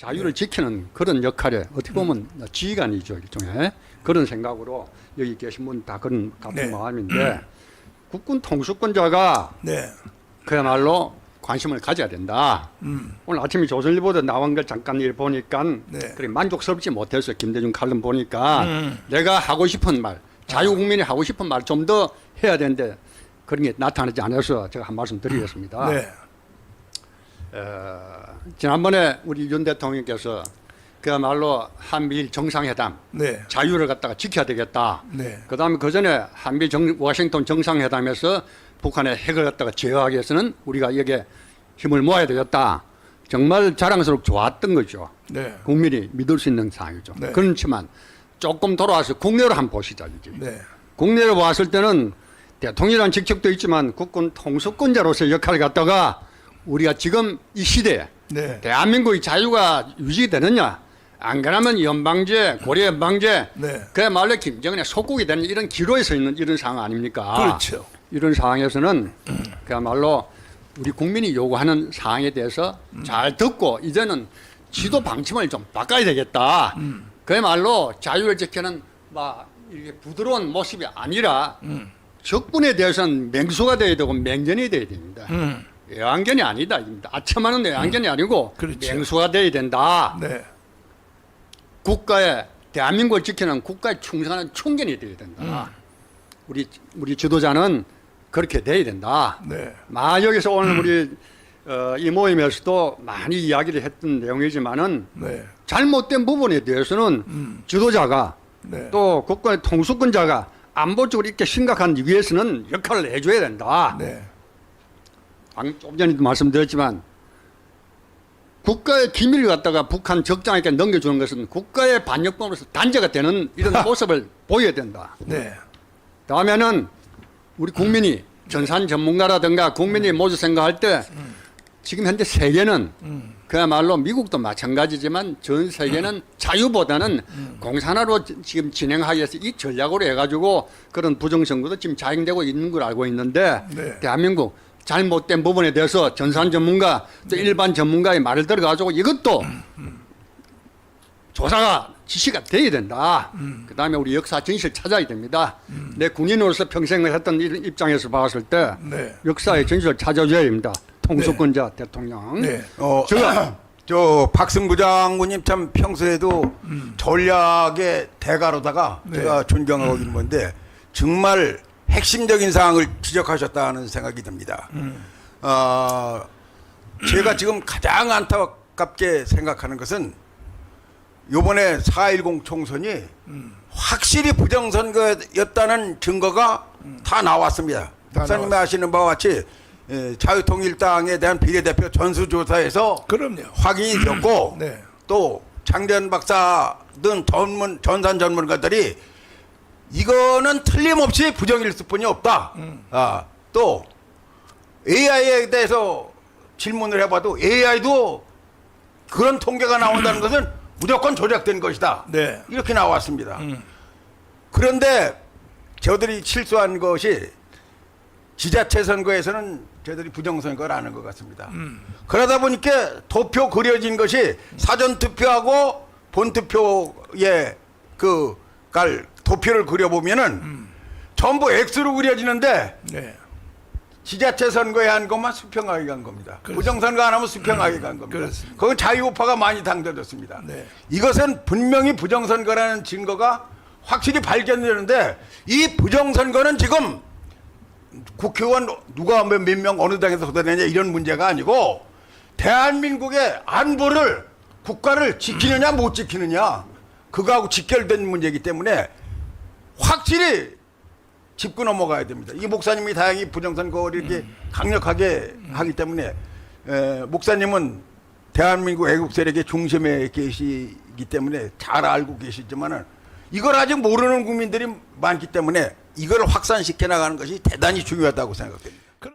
자유를 지키는 그런 역할에 어떻게 보면 지휘관이죠 일종의 그런 생각으로 여기 계신 분 다 그런 같은 네. 마음인데 국군 통수권자가 네. 그야말로 관심을 가져야 된다. 음. 오늘 아침에 조선일보도 나온 걸 잠깐 일 보니까 네. 그래 만족스럽지 못했어요. 김대중 칼럼 보니까 음. 내가 하고 싶은 말, 자유국민이 하고 싶은 말 좀 더 해야 되는데 그런 게 나타나지 않아서 제가 한 말씀 드리겠습니다. 네. 어, 지난번에 우리 윤 대통령께서 그야말로 한미일 정상회담 네. 자유를 갖다가 지켜야 되겠다. 네. 그다음에 그 전에 한미 정, 워싱턴 정상회담에서 북한의 핵을 갖다가 제어하기 위해서는 우리가 여기에 힘을 모아야 되겠다. 정말 자랑스럽고 좋았던 거죠. 네. 국민이 믿을 수 있는 상황이죠. 네. 그렇지만 조금 돌아와서 국내로 한번 보시죠. 이제. 네. 국내로 봤을 때는 대통령이라는 직책도 있지만 국군 통수권자로서의 역할을 갖다가 우리가 지금 이 시대에 네. 대한민국의 자유가 유지되느냐 안 그러면 연방제 고려 연방제 네. 그야말로 김정은의 속국이 되는 이런 기로에 서 있는 이런 상황 아닙니까? 그렇죠. 이런 상황에서는 그야말로 우리 국민이 요구하는 사항에 대해서 잘 듣고 이제는 지도 방침을 좀 바꿔야 되겠다. 그야말로 자유를 지키는 막 이렇게 부드러운 모습이 아니라 적군에 대해서는 맹수가 돼야 되고 맹전이 돼야 됩니다. 음. 애완견이 아니다. 아첨하는 애완견이 아니고 그렇죠. 맹수가 돼야 된다. 네. 국가의 대한민국을 지키는 국가에 충성하는 총견이 돼야 된다. 음. 우리 우리 지도자는 그렇게 돼야 된다. 네. 마 여기서 오늘 우리 어, 이 모임에서도 많이 이야기를 했던 내용이지만은 네. 잘못된 부분에 대해서는 음. 지도자가 네. 또 국가의 통수권자가 안보적으로 이렇게 심각한 위에서는 역할을 해줘야 된다. 네. 방- 좀 전에도 말씀드렸지만 국가의 기밀을 갖다가 북한 적장에게 넘겨주는 것은 국가의 반역범으로서 단죄가 되는 이런 모습을 보여야 된다. 네. 다음에는 우리 국민이 전산 전문가라든가 국민이 모두 생각할 때 지금 현재 세계는 음. 그야말로 미국도 마찬가지지만 전 세계는 자유보다는 공산화로 지- 지금 진행하기 위해서 이 전략으로 해가지고 그런 부정선거도 지금 자행되고 있는 걸 알고 있는데 네. 대한민국 잘못된 부분에 대해서 전산 전문가 또 일반 전문가의 말을 들어가지고 이것도 조사가 지시가 돼야 된다. 그 다음에 우리 역사 진실 찾아야 됩니다. 내 군인으로서 평생을 했던 이 입장에서 봤을 때 네. 역사의 진실을 찾아줘야 됩니다. 통수권자 대통령. 네. 어, 제가- 저 박승부 장군님 참 평소에도 전략의 대가로다가 네. 제가 존경하고 있는 건데 정말 핵심적인 사항을 지적하셨다는 생각이 듭니다. 어, 제가 지금 가장 안타깝게 생각하는 것은 요번에 4.10 총선이 확실히 부정선거였다는 증거가 다 나왔습니다. 다 박사님이 아시는 바와 같이 예, 자유통일당에 대한 비례대표 전수조사에서 그럼요. 확인이 되었고 네. 또 장대현 박사 등 전문 전산 전문가들이 이거는 틀림없이 부정일 뿐이 없다. 아, 또 AI에 대해서 질문을 해봐도 AI도 그런 통계가 나온다는 것은 무조건 조작된 것이다. 네. 이렇게 나왔습니다. 음. 그런데 저들이 실수한 것이 지자체 선거에서는 저들이 부정선거를 하는 것 같습니다. 음. 그러다 보니까 도표 그려진 것이 사전 투표하고 본 투표에 그 갈 도표를 그려보면은 음. 전부 X로 그려지는데 네. 지자체 선거에 한 것만 수평하게 간 겁니다. 그렇습니다. 부정선거 안 하면 수평하게 간 겁니다. 그렇습니다. 거기 자유우파가 많이 당겨졌습니다. 네. 이것은 분명히 부정선거라는 증거가 확실히 발견되는데 이 부정선거는 지금 국회의원 누가 몇 명 어느 당에서 쏟아내냐 이런 문제가 아니고 대한민국의 안보를 국가를 지키느냐 못 지키느냐 그거하고 직결된 문제이기 때문에 확실히 짚고 넘어가야 됩니다. 이 목사님이 다행히 부정선거를 이렇게 강력하게 하기 때문에 에, 목사님은 대한민국 애국 세력의 중심에 계시기 때문에 잘 알고 계시지만은 이걸 아직 모르는 국민들이 많기 때문에 이걸 확산시켜 나가는 것이 대단히 중요하다고 생각됩니다.